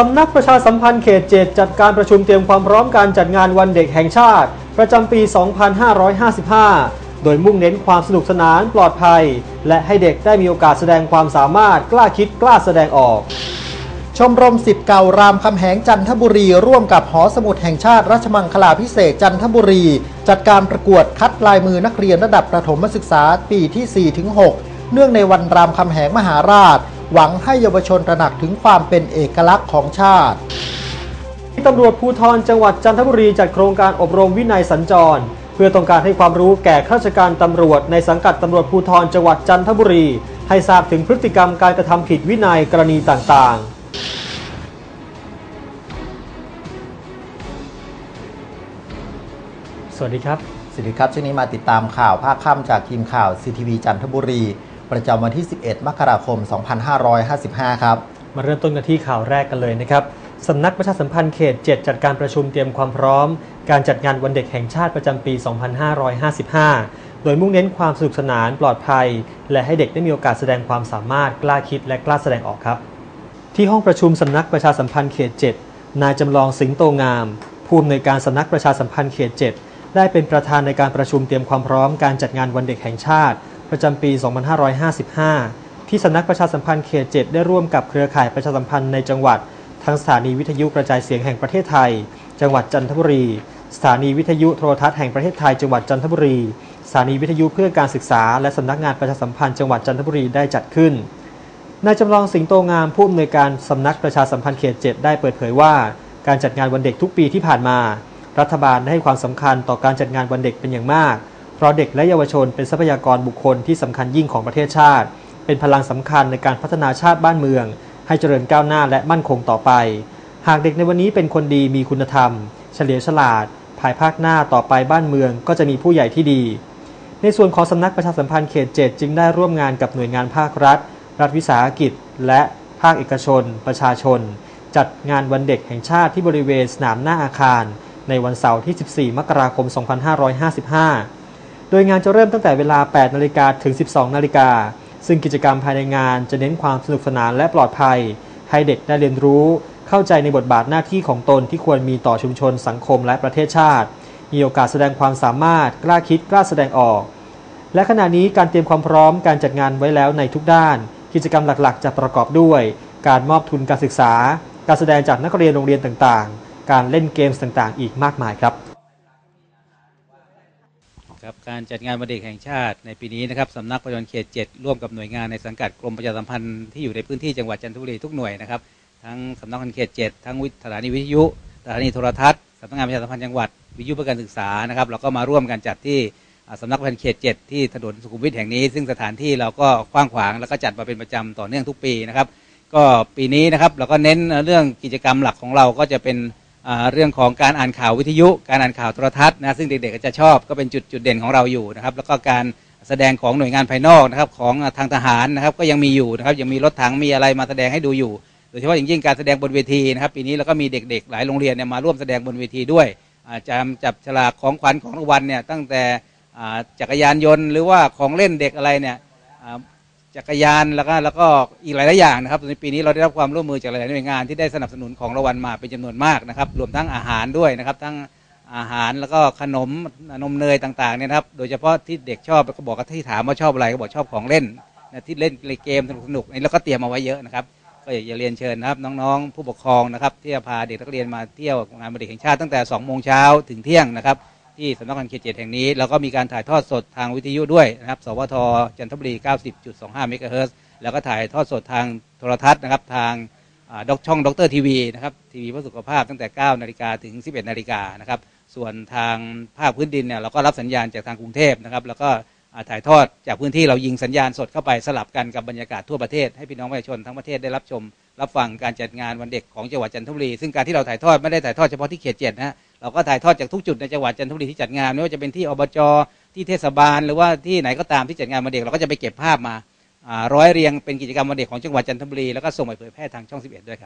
สำนักประชาสัมพันธ์เขตเจดจัดการประชุมเตรียมความพร้อมการจัดงานวันเด็กแห่งชาติ ประจำปี 2555 โดยมุ่งเน้นความสนุกสนานปลอดภัย และให้เด็กได้มีโอกาสแสดงความสามารถกล้าคิดกล้าแสดงออก ชมรมสิทธิ์เก่ารามคำแหงจันทบุรี ร่วมกับหอสมุดแห่งชาติรัชมังคลาพิเศษจันทบุรี จัดการประกวดคัดลายมือนักเรียนระดับประถมศึกษาปีที่ 4-6 เนื่องในวันรามคำแหงมหาราช หวังให้เยาวชนตระหนักถึงความเป็นเอกลักษณ์ของชาติตำรวจภูธรจังหวัดจันทบุรีจัดโครงการอบรมวินัยสัญจร เพื่อต้องการให้ความรู้แก่ข้าราชการตำรวจ ในสังกัดตำรวจภูธรจังหวัดจันทบุรี ให้ทราบถึงพฤติกรรมการกระทำผิดวินัยกรณีต่างๆสวัสดีครับ สวัสดีครับ ช่วงนี้มาติดตามข่าวภาคค่ำจากทีมข่าว CTV จันทบุรี ประจำวันที่ 11 มกราคม 2555 ครับ มาเริ่มต้นกันที่ข่าวแรกกันเลยนะครับสำนักประชาสัมพันธ์เขต 7 จัดการประชุมเตรียมความพร้อม การจัดงานวันเด็กแห่งชาติประจำปี 2555 โดยมุ่งเน้นความสนุกสนานปลอดภัย และให้เด็กได้มีโอกาสแสดงความสามารถกล้าคิดและกล้าแสดงออกครับ ที่ห้องประชุมสำนักประชาสัมพันธ์เขต 7 นายจำลองสิงโตงามผู้อำนวยการสำนักประชาสัมพันธ์เขต 7 ได้เป็นประธานในการประชุมเตรียมความพร้อมการจัดงานวันเด็กแห่งชาติ ประจำปี 2555 ที่สำนักประชาสัมพันธ์เขต 7 ได้ร่วมกับเครือข่ายประชาสัมพันธ์ในจังหวัด ทั้งสถานีวิทยุกระจายเสียงแห่งประเทศไทย จังหวัดจันทบุรี สถานีวิทยุโทรทัศน์แห่งประเทศไทยจังหวัดจันทบุรี สถานีวิทยุเพื่อการศึกษา และสำนักงานประชาสัมพันธ์จังหวัดจันทบุรีได้จัดขึ้น นายจำลองสิงโตงามผู้อำนวยการสำนักประชาสัมพันธ์เขต 7 ได้เปิดเผยว่า การจัดงานวันเด็กทุกปีที่ผ่านมา รัฐบาลได้ให้ความสำคัญต่อการจัดงานวันเด็กเป็นอย่างมาก เพราะเด็กและเยาวชนเป็นทรัพยากรบุคคลที่สำคัญยิ่งของประเทศชาติ เป็นพลังสำคัญในการพัฒนาชาติบ้านเมือง ให้เจริญก้าวหน้าและมั่นคงต่อไป หากเด็กในวันนี้เป็นคนดีมีคุณธรรม เฉลียวฉลาด ภายภาคหน้าต่อไปบ้านเมืองก็จะมีผู้ใหญ่ที่ดี ในส่วนของสำนักประชาสัมพันธ์เขต7จึงได้ร่วมงานกับหน่วยงานภาครัฐ รัฐวิสาหกิจ และภาคเอกชน ประชาชน จัดงานวันเด็กแห่งชาติที่บริเวณสนามหน้าอาคาร ในวันเสาร์ที่ 14 มกราคม 2555 โดยงานจะเริ่มตั้งแต่เวลา 8 นาฬิกาถึง 12 นาฬิกา ซึ่งกิจกรรมภายในงานจะเน้นความสนุกสนานและปลอดภัย ให้เด็กได้เรียนรู้ เข้าใจในบทบาทหน้าที่ของตนที่ควรมีต่อชุมชน สังคมและประเทศชาติ มีโอกาสแสดงความสามารถ กล้าคิด กล้าแสดงออก และขณะนี้การเตรียมความพร้อมการจัดงานไว้แล้วในทุกด้าน กิจกรรมหลักๆ จะประกอบด้วย การมอบทุนการศึกษา การแสดงจากนักเรียนโรงเรียนต่างๆ การเล่นเกมส์ต่างๆ อีกมากมายครับ ครับการจัดงานวันเด็กแห่งชาติในปีนี้นะครับสำนักประชาสัมพันธ์เขต7ร่วมกับหน่วยงานในสังกัดกรมประชาสัมพันธ์ที่อยู่ในพื้นที่จังหวัดจันทบุรีทุกหน่วยนะครับทั้งสำนักงานเขต7ทั้งวิสถานีวิทยุสถานีโทรทัศน์สำนักงานประชาสัมพันธ์จังหวัดวิทยุเพื่อการศึกษานะครับเราก็มาร่วมกันจัดที่สำนักประชาสัมพันธ์เขต7ที่ถนนสุขุมวิทแห่งนี้ ซึ่งสถานที่เราก็กว้างขวางแล้วก็จัดมาเป็นประจำต่อเนื่องทุกปีนะครับ ก็ปีนี้นะครับเราก็เน้นเรื่องกิจกรรมหลักของเราก็จะเป็น เรื่องของการอ่านข่าววิทยุ การอ่านข่าวโทรทัศน์นะซึ่งเด็กๆก็จะชอบก็เป็นจุดจุดเด่นของเราอยู่นะครับแล้วก็การแสดงของหน่วยงานภายนอกนะครับของทางทหารนะครับก็ยังมีอยู่นะครับยังมีรถถังมีอะไรมาแสดงให้ดูอยู่โดยเฉพาะอย่างยิ่งการแสดงบนเวทีนะครับปีนี้เราก็มีเด็กๆ หลายโรงเรียนเนี่ยมาร่วมแสดงบนเวทีด้วยจจะจับฉลากของขวัญของรางวัลเนี่ยตั้งแต่จักรยานยนต์หรือว่าของเล่นเด็กอะไรเนี่ย จักรยานแล้วก็แล้วก็อีกหลายๆอย่างนะครับในปีนี้เราได้รับความร่วมมือจากหลายหน่วยงานที่ได้สนับสนุนของรางวัลมาเป็นจำนวนมากนะครับ รวมทั้งอาหารด้วยนะครับทั้งอาหารแล้วก็ขนมนมเนยต่างๆเนี่ยนะครับ โดยเฉพาะที่เด็กชอบก็บอกว่าที่ถามว่าชอบอะไรก็บอกชอบของเล่นนะที่เล่นเกมสนุกๆนี่เราก็เตรียมมาไว้เยอะนะครับ ก็อยากเรียนเชิญนะครับน้องๆ ผู้ปกครองนะครับที่จะพาเด็กนักเรียนมาเที่ยวงานวันเด็กแห่งชาติตั้งแต่2โมงเช้าถึงเที่ยงนะครับ ที่สำนักงานเขตเจ็ดแห่งนี้ แล้วก็มีการถ่ายทอดสดทางวิทยุด้วยนะครับ สวทจันทบุรี 90.25 เมกะเฮิรตซ์แล้วก็ถ่ายทอดสดทางโทรทัศน์นะครับ ทางอ่าดอกช่องด็อกเตอร์ทีวีนะครับทีวีเพื่อสุขภาพตั้งแต่ 9 นาฬิกาถึง 11 นาฬิกานะครับ ส่วนทางภาคพื้นดินเนี่ยเราก็รับสัญญาณจากทางกรุงเทพนะครับ แล้วก็ถ่ายทอดจากพื้นที่เรายิงสัญญาณสดเข้าไปสลับกันกับบรรยากาศทั่วประเทศให้พี่น้องประชาชนทั้งประเทศได้รับชม รับฟังการจัดงานวันเด็กของจังหวัดจันทบุรี ซึ่งการที่เราถ่ายทอดไม่ได้ถ่ายทอดเฉพาะที่เขตเจ็ดนะฮะ เราก็ถ่ายทอดจากทุกจุดในจังหวัดจันทบุรีที่จัดงานไม่ว่าจะเป็นที่อบจที่เทศบาล หรือว่าที่ไหนก็ตามที่จัดงานวันเด็กเราก็จะไปเก็บภาพมาอ่าร้อยเรียงเป็นกิจกรรมวันเด็กของจังหวัดจันทบุรีแล้วก็ส่งไปเผยแพร่ทางช่อง 11 ด้วยครับ